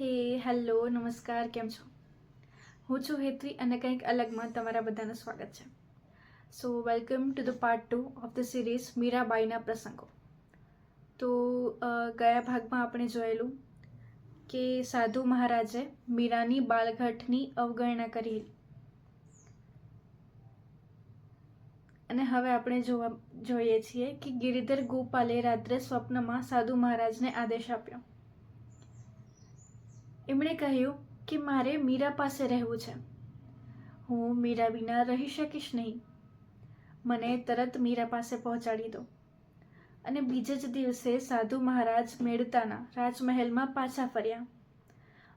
હે, હેલો, નમસ્કાર, કેમ છો? હું છું હેત્રી અને કંઈક અલગમાં તમારા બધાનું સ્વાગત છે. So welcome to the part two of the series મીરાબાઈના પ્રસંગો. તો ગયા ભાગમાં આપણે જોયેલું કે સાધુ મહારાજે મીરાની બાળઘટની અવગણના કરી. અને હવે આપણે જોવા, જોઈએ છીએ કે ગિરિધર ગોપાલે રાત્રે સ્વપ્નમાં સાધુ મહારાજને આદેશ આપ્યો. એમણે કહ્યું કે મારે મીરા પાસે રહેવું છે. હું મીરા વિના રહી શકીશ નહીં. મને તરત મીરા પાસે પહોંચાડી દો. અને બીજે જ દિવસે સાધુ મહારાજ મેળતાના રાજમહેલમાં પાછા ફર્યા.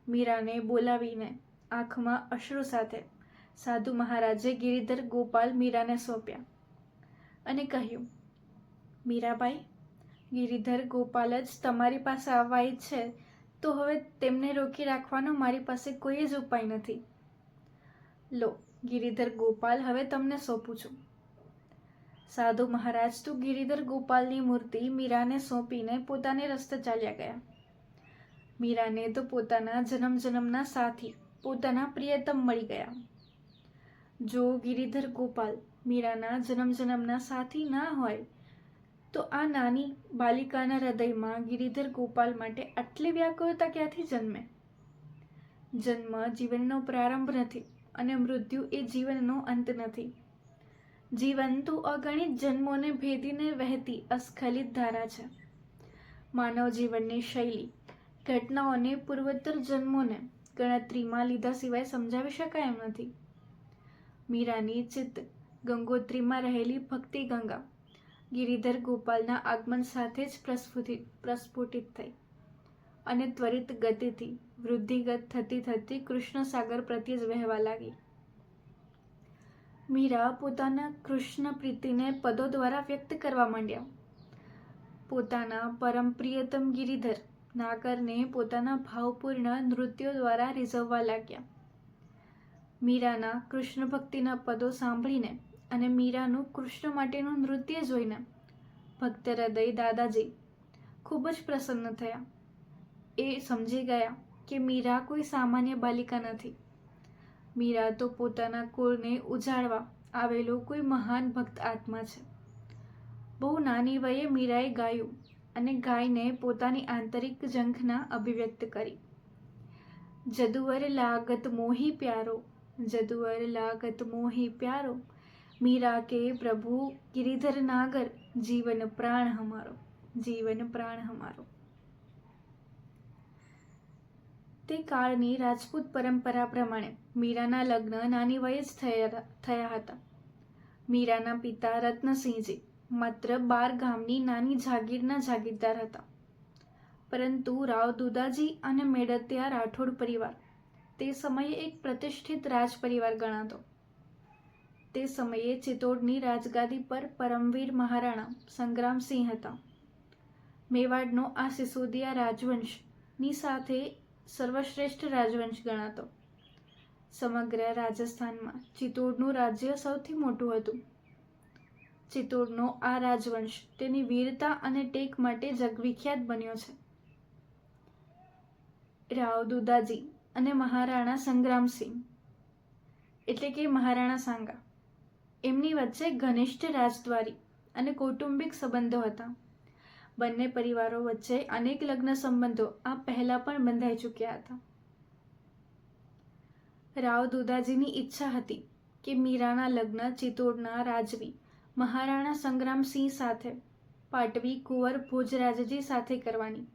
મીરાને બોલાવીને આંખમાં અશ્રુ સાથે સાધુ મહારાજે ગિરિધર ગોપાલ મીરાને સોંપ્યા અને કહ્યું, મીરાબાઈ, ગિરિધર ગોપાલ જ તમારી પાસે આવવા ઈચ્છે તો હવે તેમને રોકી રાખવાનો મારી પાસે કોઈ જ ઉપાય નથી. લો, ગિરિધર ગોપાલ, હવે તમને સોંપું છું. સાધુ મહારાજ, તો ગિરિધર ગોપાલની મૂર્તિ મીરાને સોંપીને પોતાને રસ્તે ચાલ્યા ગયા. મીરાને તો પોતાના જન્મ જન્મના સાથી, પોતાના પ્રિયતમ મળી ગયા. જો ગિરિધર ગોપાલ મીરાના જન્મ જન્મના સાથી ના હોય તો આ નાની બાલિકાના હૃદયમાં ગિરિધર ગોપાલ માટે આટલી વ્યાકુળતા ક્યાંથી જન્મે? જન્મ જીવનનો પ્રારંભ નથી અને મૃત્યુ એ જીવનનો અંત નથી. જીવન તો અગણિત જન્મોને ભેદીને વહેતી અસ્ખલિત ધારા છે. માનવ જીવનની શૈલી, ઘટનાઓને પૂર્વોત્તર જન્મોને ગણતરીમાં લીધા સિવાય સમજાવી શકાય એમ નથી. મીરાની ચિત્ત ગંગોત્રીમાં રહેલી ભક્તિ ગંગા ગિરિધર ગોપાલના આગમન સાથે જ પ્રસ્ફુટિત પ્રસ્ફુટિત થઈ અને ત્વરિત ગતિથી, વૃદ્ધિગત થતી થતી કૃષ્ણ સાગર પ્રત્યે જ વહેવા લાગી. મીરા પોતાના કૃષ્ણ પ્રીતિને પદો દ્વારા વ્યક્ત કરવા માંડ્યા. પોતાના પરમ પ્રિયતમ ગિરિધર નાગરને પોતાના ભાવપૂર્ણ નૃત્યો દ્વારા રીઝવવા લાગ્યા. મીરાના કૃષ્ણ ભક્તિના પદો સાંભળીને અને મીરાનું કૃષ્ણ માટેનું નૃત્ય જોઈને ભક્ત હૃદય દાદાજી ખૂબ જ પ્રસન્ન થયા. એ સમજી ગયા કે મીરા કોઈ સામાન્ય બાલિકા નથી. મીરા તો પોતાના કુળને ઉજાડવા આવેલો કોઈ મહાન ભક્ત આત્મા છે. બહુ નાની વયે મીરાએ ગાયું અને ગાયને પોતાની આંતરિક ઝંખના અભિવ્યક્ત કરી. જદુવર લાગત મોહી પ્યારો, જદુવર લાગત મોહી પ્યારો મીરા કે પ્રભુ ગિરિધર નાગર જીવન પ્રાણ હમારો, જીવન પ્રાણ હમારો. તે કાળની રાજપૂત પરંપરા પ્રમાણે મીરાના લગ્ન નાની વયે જ થયા થયા હતા. મીરાના પિતા રત્નસિંહજી માત્ર બાર ગામની નાની જાગીરના જાગીરદાર હતા. પરંતુ રાવ દુદાજી અને મેળતિયા રાઠોડ પરિવાર તે સમયે એક પ્રતિષ્ઠિત રાજ પરિવાર ગણાતો. તે સમયે ચિત્તોડની રાજગાદી પર પરમવીર મહારાણા સંગ્રામસિંહ હતા. મેવાડનો આ સિસોદિયા રાજવંશની સાથે સર્વશ્રેષ્ઠ રાજવંશ ગણાતો. સમગ્ર રાજસ્થાનમાં ચિત્તોડનું રાજ્ય સૌથી મોટું હતું. ચિત્તોડનો આ રાજવંશ તેની વીરતા અને ટેક માટે જગવિખ્યાત બન્યો છે. રાવ દુદાજી અને મહારાણા સંગ્રામસિંહ એટલે કે મહારાણા સાંગા. એમની વચ્ચે ઘનિષ્ઠ રાજદ્વારી અને કૌટુંબિક સંબંધો હતા. બંને પરિવારો વચ્ચે અનેક લગ્ન સંબંધો આ પહેલાં પણ બંધાઈ ચૂક્યા હતા. રાવ દુદાજીની ઈચ્છા હતી કે મીરાના લગ્ન ચિત્તોડના રાજવી, મહારાણા સંગ્રામસિંહ સાથે, પાટવી કુંવર ભોજરાજજી સાથે કરવાની.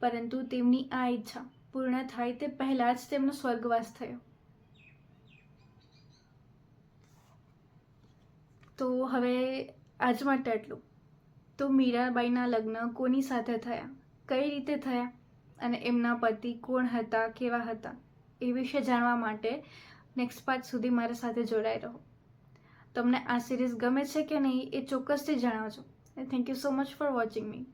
પરંતુ તેમની આ ઈચ્છા પૂર્ણ થાય તે પહેલાં જ તેમનો સ્વર્ગવાસ થયો. તો હવે આજ માટે આટલું. તો મીરાબાઈના લગ્ન કોની સાથે થયા? કઈ રીતે થયા? અને એમના પતિ કોણ હતા, કેવા હતા? એ વિશે જાણવા માટે નેક્સ્ટ પાર્ટ સુધી મારા સાથે જોડાઈ રહો. તમને આ સિરીઝ ગમે છે કે નહીં એ ચોક્કસથી જણાવજો. Thank you so much for watching me